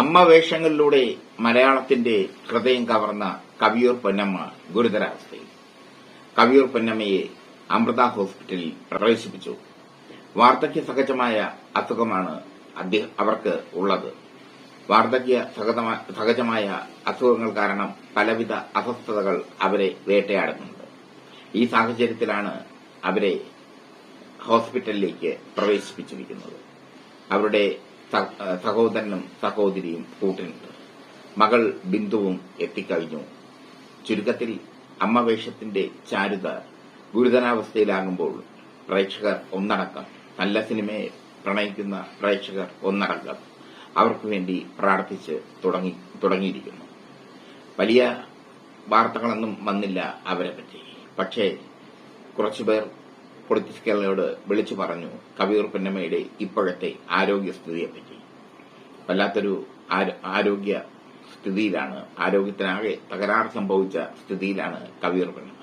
അമ്മ വേഷങ്ങളിലൂടെ മലയാളത്തിന്റെ ഹൃദയം കവർന്ന കവിയൂർ പൊന്നമ്മ ഗുരുതരാവസ്ഥയിൽ. കവിയൂർ പൊന്നമ്മയെ അമൃത ഹോസ്പിറ്റലിൽ പ്രവേശിപ്പിച്ചു. വാർദ്ധക്യ സഹജമായ അസുഖമാണ് അവർക്ക് ഉള്ളത്. വാർദ്ധക്യ സഹജമായ അസുഖങ്ങൾ കാരണം പലവിധ അസ്വസ്ഥതകൾ അവരെ വേട്ടയാടുന്നുണ്ട്. ഈ സാഹചര്യത്തിലാണ് അവരെ ഹോസ്പിറ്റലിലേക്ക് പ്രവേശിപ്പിച്ചിരിക്കുന്നത്. അവരുടെ സഹോദരനും സഹോദരിയും കൂട്ടിനുണ്ട് മകൾ ബിന്ദുവും എത്തിക്കഴിഞ്ഞു. ചുരുക്കത്തിൽ അമ്മവേഷത്തിന്റെ ചാരുത ഗുരുതരാവസ്ഥയിലാകുമ്പോൾ പ്രേക്ഷകർ ഒന്നടക്കം നല്ല സിനിമയെ പ്രണയിക്കുന്ന പ്രേക്ഷകർ ഒന്നടക്കം അവർക്ക് വേണ്ടി പ്രാർത്ഥിച്ച് തുടങ്ങി തുടങ്ങിയിരിക്കുന്നു. വലിയ വാർത്തകളൊന്നും വന്നില്ല അവരെ പറ്റി. പക്ഷേ കുറച്ചുപേർ പൊളിറ്റിക്സ് കേരളയോട് വിളിച്ചു പറഞ്ഞു കവിയൂർ പൊന്നമ്മയുടെ ഇപ്പോഴത്തെ ആരോഗ്യസ്ഥിതിയെപ്പറ്റി. വല്ലാത്തൊരു ആരോ- ആരോഗ്യ സ്ഥിതിയിലാണ് ആരോഗ്യത്തിനാകെ തകരാർ സംഭവിച്ച സ്ഥിതിയിലാണ് കവിയൂർ പൊന്നമ്മ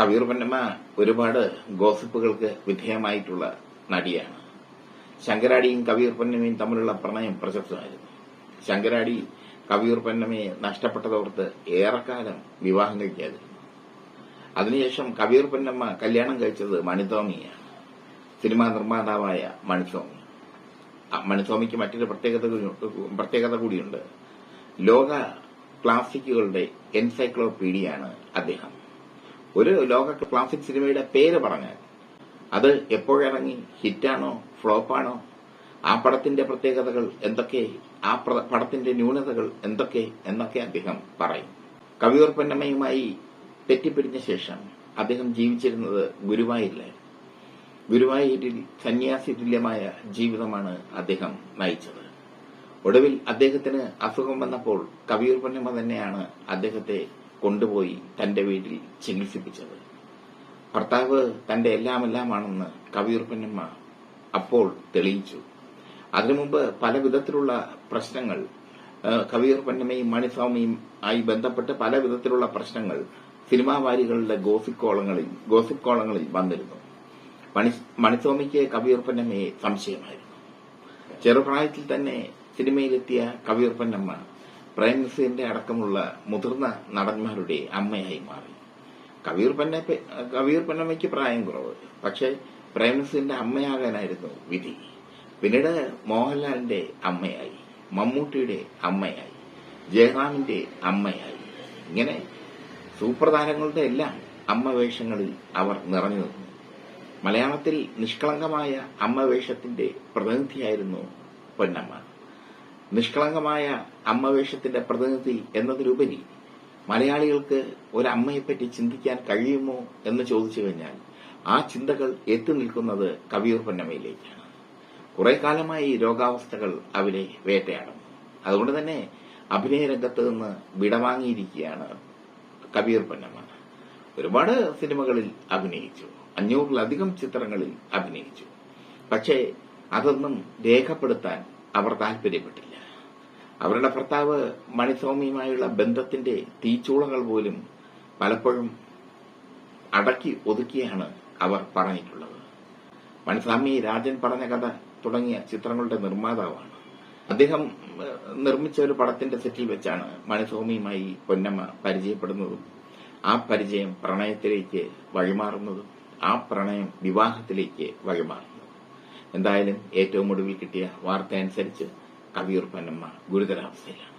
കവിയൂർ പൊന്നമ്മ ഒരുപാട് ഗോസിപ്പുകൾക്ക് വിധേയമായിട്ടുള്ള നടിയാണ്. ശങ്കരാടിയും കവിയൂർ പൊന്നമ്മയും തമ്മിലുള്ള പ്രണയം പ്രശസ്തമായിരുന്നു. ശങ്കരാടി കവിയൂർ പൊന്നമ്മയെ നഷ്ടപ്പെട്ടതോർത്ത് ഏറെക്കാലം വിവാഹം കഴിക്കാതിരുന്നു. അതിനുശേഷം കബീർ പൊന്നമ്മ കല്യാണം കഴിച്ചത് മണിസ്വാമിയാണ്. സിനിമാ നിർമ്മാതാവായ മണിസ്വാമി. ആ മണിസ്വാമിക്ക് മറ്റൊരു പ്രത്യേകത പ്രത്യേകത കൂടിയുണ്ട്. ലോക ക്ലാസിക്കുകളുടെ എൻസൈക്ലോപീഡിയാണ് അദ്ദേഹം. ഒരു ലോക ക്ലാസിക് സിനിമയുടെ പേര് പറഞ്ഞാൽ അത് എപ്പോഴിറങ്ങി ഹിറ്റാണോ ഫ്ലോപ്പാണോ ആ പടത്തിന്റെ പ്രത്യേകതകൾ എന്തൊക്കെ ആ പടത്തിന്റെ ന്യൂനതകൾ എന്തൊക്കെ എന്നൊക്കെ അദ്ദേഹം പറയും. കവിയൂർ പൊന്നമ്മയുമായി തെറ്റിപ്പിരിഞ്ഞ ശേഷം അദ്ദേഹം ജീവിച്ചിരുന്നത് ഗുരുവായൂരിലായിരുന്നു. ഗുരുവായൂരിൽ സന്യാസി തുല്യമായ ജീവിതമാണ് അദ്ദേഹം നയിച്ചത്. ഒടുവിൽ അദ്ദേഹത്തിന് അസുഖം വന്നപ്പോൾ കവിയൂർ പൊന്നമ്മ തന്നെയാണ് അദ്ദേഹത്തെ കൊണ്ടുപോയി തന്റെ വീട്ടിൽ ചികിത്സിപ്പിച്ചത്. ഭർത്താവ് തന്റെ എല്ലാമെല്ലാമാണെന്ന് കവിയൂർ പൊന്നമ്മ അപ്പോൾ തെളിയിച്ചു. അതിനുമുമ്പ് പല വിധത്തിലുള്ള പ്രശ്നങ്ങൾ കവിയൂർ പൊന്നമ്മയും മണിസ്വാമിയും ആയി ബന്ധപ്പെട്ട് പല വിധത്തിലുള്ള പ്രശ്നങ്ങൾ സിനിമാ വാരികളുടെ ഗോസിപ്പ് കോളങ്ങളിൽ ഗോസിപ്പ് കോളങ്ങളിൽ വന്നിരുന്നു. മണി മണിസ്വാമിക്ക് കവിയൂർ പൊന്നമ്മയെ സംശയമായിരുന്നു. ചെറുപ്രായത്തിൽ തന്നെ സിനിമയിലെത്തിയ കവിയൂർ പൊന്നമ്മ പ്രേം നസീറിന്റെ അടക്കമുള്ള മുതിർന്ന നടന്മാരുടെ അമ്മയായി മാറി. കവിയൂർ പൊന്ന കവിയൂർ പ്രായം കുറവ് പക്ഷേ പ്രേം നസീറിന്റെ അമ്മയാകാനായിരുന്നു വിധി. പിന്നീട് മോഹൻലാലിന്റെ അമ്മയായി മമ്മൂട്ടിയുടെ അമ്മയായി ജയറാമിന്റെ അമ്മയായി. ഇങ്ങനെ സൂപ്പർ താരങ്ങളുടെ എല്ലാം അമ്മവേഷങ്ങളിൽ അവർ നിറഞ്ഞു നിന്നു. മലയാളത്തിൽ നിഷ്കളങ്കമായ അമ്മവേഷത്തിന്റെ പ്രതിനിധിയായിരുന്നു പൊന്നമ്മ. നിഷ്കളങ്കമായ അമ്മവേഷത്തിന്റെ പ്രതിനിധി എന്നതിലുപരി മലയാളികൾക്ക് ഒരു അമ്മയെപ്പറ്റി ചിന്തിക്കാൻ കഴിയുമോ എന്ന് ചോദിച്ചു കഴിഞ്ഞാൽ ആ ചിന്തകൾ എത്തി നിൽക്കുന്നത് കവിയൂർ പൊന്നമ്മയിലേക്കാണ്. കുറെ കാലമായി രോഗാവസ്ഥകൾ അവരെ വേട്ടയാടും അതുകൊണ്ട് തന്നെ അഭിനയ രംഗത്ത് നിന്ന് വിടവാങ്ങിയിരിക്കുകയാണ് കബീർ പൊന്നമ്മ. ഒരുപാട് സിനിമകളിൽ അഭിനയിച്ചു. അഞ്ഞൂറിലധികം ചിത്രങ്ങളിൽ അഭിനയിച്ചു. പക്ഷേ അതൊന്നും രേഖപ്പെടുത്താൻ അവർ താൽപര്യപ്പെട്ടില്ല. അവരുടെ ഭർത്താവ് മണിസ്വാമിയുമായുള്ള ബന്ധത്തിന്റെ തീച്ചൂളകൾ പോലും പലപ്പോഴും അടക്കി ഒതുക്കിയാണ് അവർ പറഞ്ഞിട്ടുള്ളത്. മണിസ്വാമി രാജൻ പറഞ്ഞ കഥ തുടങ്ങിയ ചിത്രങ്ങളുടെ നിർമ്മാതാവാണ്. അദ്ദേഹം നിർമ്മിച്ച ഒരു പടത്തിന്റെ സെറ്റിൽ വെച്ചാണ് മണിസ്വാമിയുമായി പൊന്നമ്മ പരിചയപ്പെടുന്നതും ആ പരിചയം പ്രണയത്തിലേക്ക് വഴിമാറുന്നതും ആ പ്രണയം വിവാഹത്തിലേക്ക് വഴിമാറുന്നതും. എന്തായാലും ഏറ്റവും ഒടുവിൽ കിട്ടിയ വാർത്ത അനുസരിച്ച് കവിയൂർ പൊന്നമ്മ ഗുരുതരാവസ്ഥയിലാണ്.